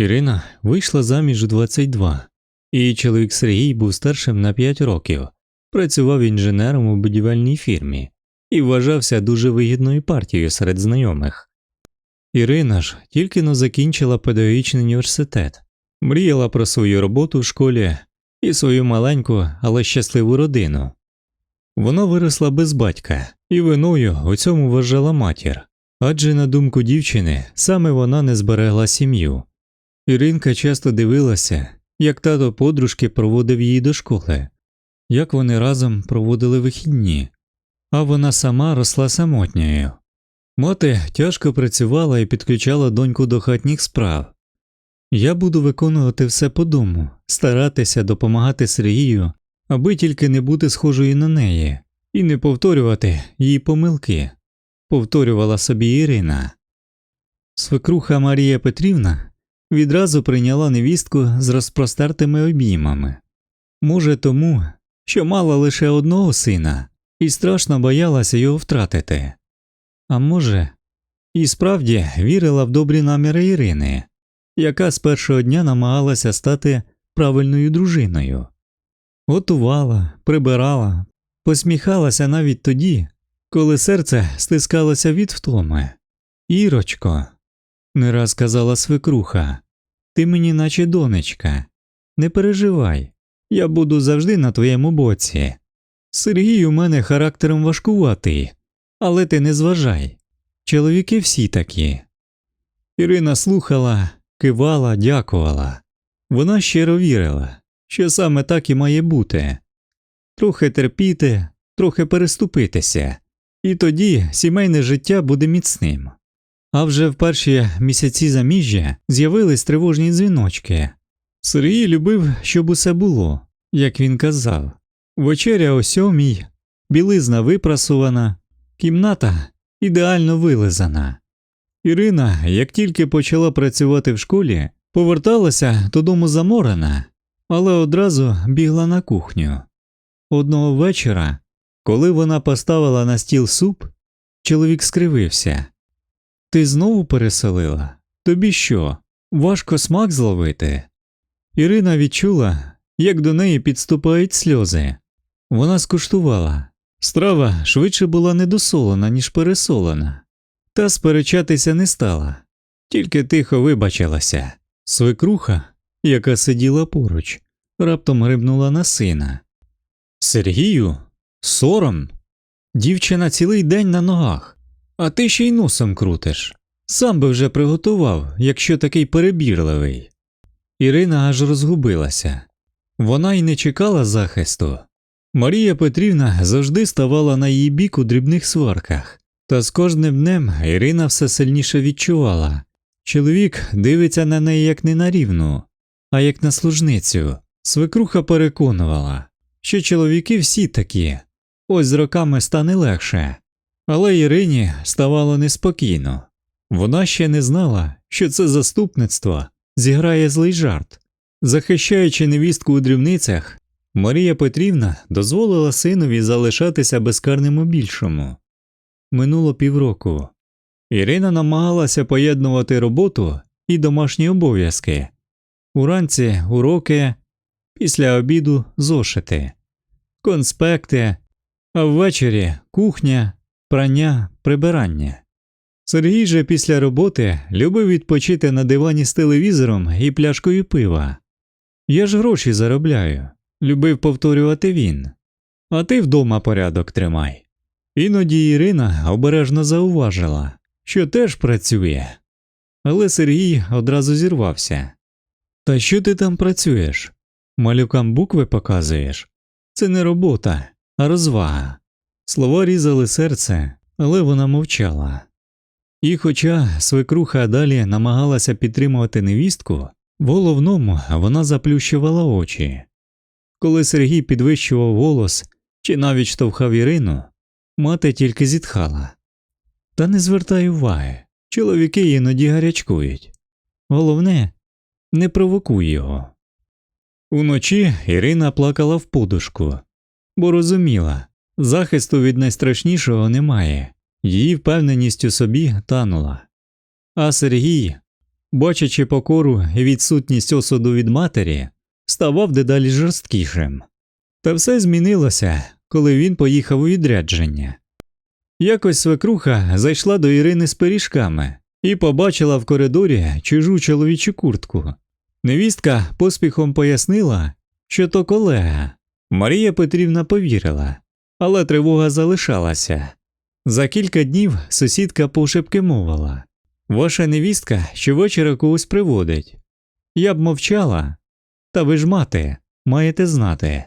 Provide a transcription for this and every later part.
Ірина вийшла заміж у 22. Її чоловік Сергій був старшим на 5 років, працював інженером у будівельній фірмі і вважався дуже вигідною партією серед знайомих. Ірина ж тільки но закінчила педагогічний університет, мріяла про свою роботу в школі і свою маленьку, але щасливу родину. Вона виросла без батька, і виною у цьому вважала матір, адже, на думку дівчини, саме вона не зберегла сім'ю. Іринка часто дивилася, як тато подружки проводив її до школи, як вони разом проводили вихідні, а вона сама росла самотньою. Мати тяжко працювала і підключала доньку до хатніх справ. Я буду виконувати все по дому, старатися допомагати Сергію, аби тільки не бути схожою на неї, і не повторювати її помилки, повторювала собі Ірина. Свекруха Марія Петрівна відразу прийняла невістку з розпростертими обіймами. Може, тому, що мала лише одного сина і страшно боялася його втратити. А може, і справді вірила в добрі наміри Ірини, яка з першого дня намагалася стати правильною дружиною, готувала, прибирала, посміхалася навіть тоді, коли серце стискалося від втоми. Ірочко, не раз казала свекруха, ти мені наче донечка, не переживай, я буду завжди на твоєму боці. Сергій у мене характером важкуватий, але ти не зважай. Чоловіки всі такі. Ірина слухала, кивала, дякувала. Вона щиро вірила, що саме так і має бути трохи терпіти, трохи переступитися, і тоді сімейне життя буде міцним. А вже в перші місяці заміжжя з'явились тривожні дзвіночки. Сергій любив, щоб усе було, як він казав вечеря о сьомій, білизна випрасувана, кімната ідеально вилизана. Ірина, як тільки почала працювати в школі, поверталася додому заморена, але одразу бігла на кухню. Одного вечора, коли вона поставила на стіл суп, чоловік скривився. Ти знову переселила? Тобі що? Важко смак зловити? Ірина відчула, як до неї підступають сльози. Вона скуштувала. Страва швидше була недосолена, ніж пересолена, та сперечатися не стала, тільки тихо вибачилася. Свекруха, яка сиділа поруч, раптом грибнула на сина. Сергію, сором. Дівчина цілий день на ногах, а ти ще й носом крутиш. Сам би вже приготував, якщо такий перебірливий. Ірина аж розгубилася. Вона й не чекала захисту. Марія Петрівна завжди ставала на її бік у дрібних сварках, та з кожним днем Ірина все сильніше відчувала. Чоловік дивиться на неї як не на рівну, а як на служницю. Свекруха переконувала, що чоловіки всі такі, ось з роками стане легше. Але Ірині ставало неспокійно. Вона ще не знала, що це заступництво зіграє злий жарт. Захищаючи невістку у дрібницях, Марія Петрівна дозволила синові залишатися безкарним у більшому. Минуло півроку. Ірина намагалася поєднувати роботу і домашні обов'язки уранці уроки, після обіду зошити, конспекти, а ввечері кухня, прання, прибирання. Сергій же після роботи любив відпочити на дивані з телевізором і пляшкою пива. Я ж гроші заробляю любив повторювати він. А ти вдома порядок тримай. Іноді Ірина обережно зауважила, що теж працює. Але Сергій одразу зірвався. Та що ти там працюєш? Малюкам букви показуєш? Це не робота, а розвага. Слова різали серце, але вона мовчала. І, хоча свекруха далі намагалася підтримувати невістку, в головному вона заплющувала очі. Коли Сергій підвищував голос чи навіть штовхав Ірину, мати тільки зітхала. Та не звертай уваги, чоловіки іноді гарячкують. Головне, не провокуй його. Уночі Ірина плакала в подушку, бо розуміла, захисту від найстрашнішого немає, її впевненість у собі танула. А Сергій бачачи покору і відсутність осуду від матері, ставав дедалі жорсткішим. Та все змінилося, коли він поїхав у відрядження. Якось свекруха зайшла до Ірини з пиріжками і побачила в коридорі чужу чоловічу куртку. Невістка поспіхом пояснила, що то колега. Марія Петрівна повірила, але тривога залишалася. За кілька днів сусідка пошепки мовила Ваша невістка щовечора когось приводить. Я б мовчала, та ви ж мати, маєте знати.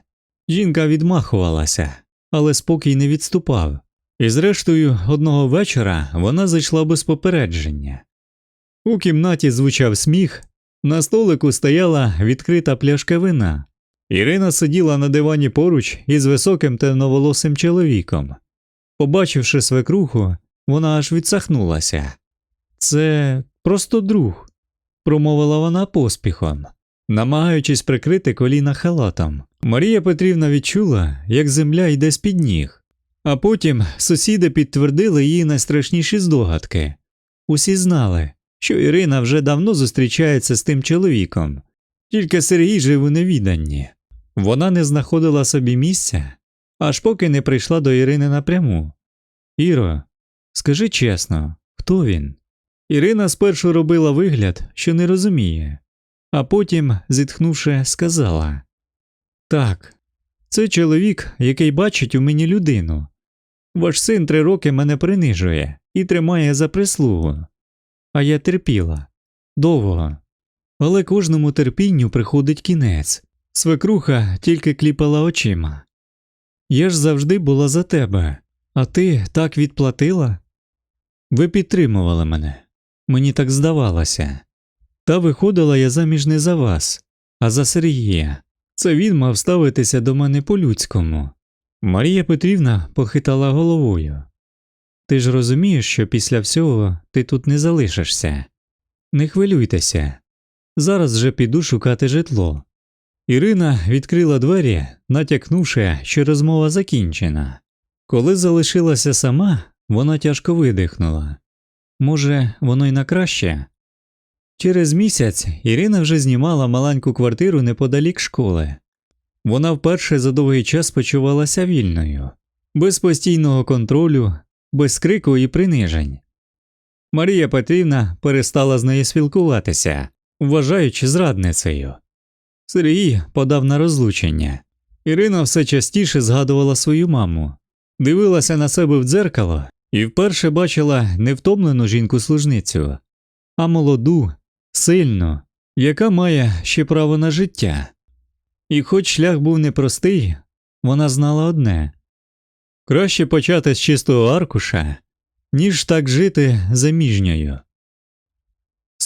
Жінка відмахувалася, але спокій не відступав, і зрештою, одного вечора вона зайшла без попередження. У кімнаті звучав сміх, на столику стояла відкрита пляшка вина. Ірина сиділа на дивані поруч із високим темноволосим чоловіком. Побачивши свекруху, вона аж відсахнулася. Це просто друг, промовила вона поспіхом, намагаючись прикрити коліна халатом. Марія Петрівна відчула, як земля йде з під ніг, а потім сусіди підтвердили її найстрашніші здогадки. Усі знали, що Ірина вже давно зустрічається з тим чоловіком, тільки Сергій жив у невіданні. Вона не знаходила собі місця, аж поки не прийшла до Ірини напряму. Іро, скажи чесно, хто він? Ірина спершу робила вигляд, що не розуміє, а потім, зітхнувши, сказала Так, це чоловік, який бачить у мені людину. Ваш син три роки мене принижує і тримає за прислугу. А я терпіла довго. Але кожному терпінню приходить кінець. Свекруха тільки кліпала очима. Я ж завжди була за тебе, а ти так відплатила? Ви підтримували мене. Мені так здавалося. Та виходила я заміж не за вас, а за Сергія. Це він мав ставитися до мене по-людському. Марія Петрівна похитала головою. Ти ж розумієш, що після всього ти тут не залишишся. Не хвилюйтеся. Зараз же піду шукати житло. Ірина відкрила двері, натякнувши, що розмова закінчена. Коли залишилася сама, вона тяжко видихнула. Може, воно й на краще. Через місяць Ірина вже знімала маленьку квартиру неподалік школи. Вона вперше за довгий час почувалася вільною, без постійного контролю, без крику і принижень. Марія Петрівна перестала з нею спілкуватися, вважаючи зрадницею. Сергій подав на розлучення. Ірина все частіше згадувала свою маму, дивилася на себе в дзеркало і вперше бачила не втомлену жінку-служницю, а молоду, сильну, яка має ще право на життя. І хоч шлях був непростий, вона знала одне краще почати з чистого аркуша, ніж так жити заміжньою.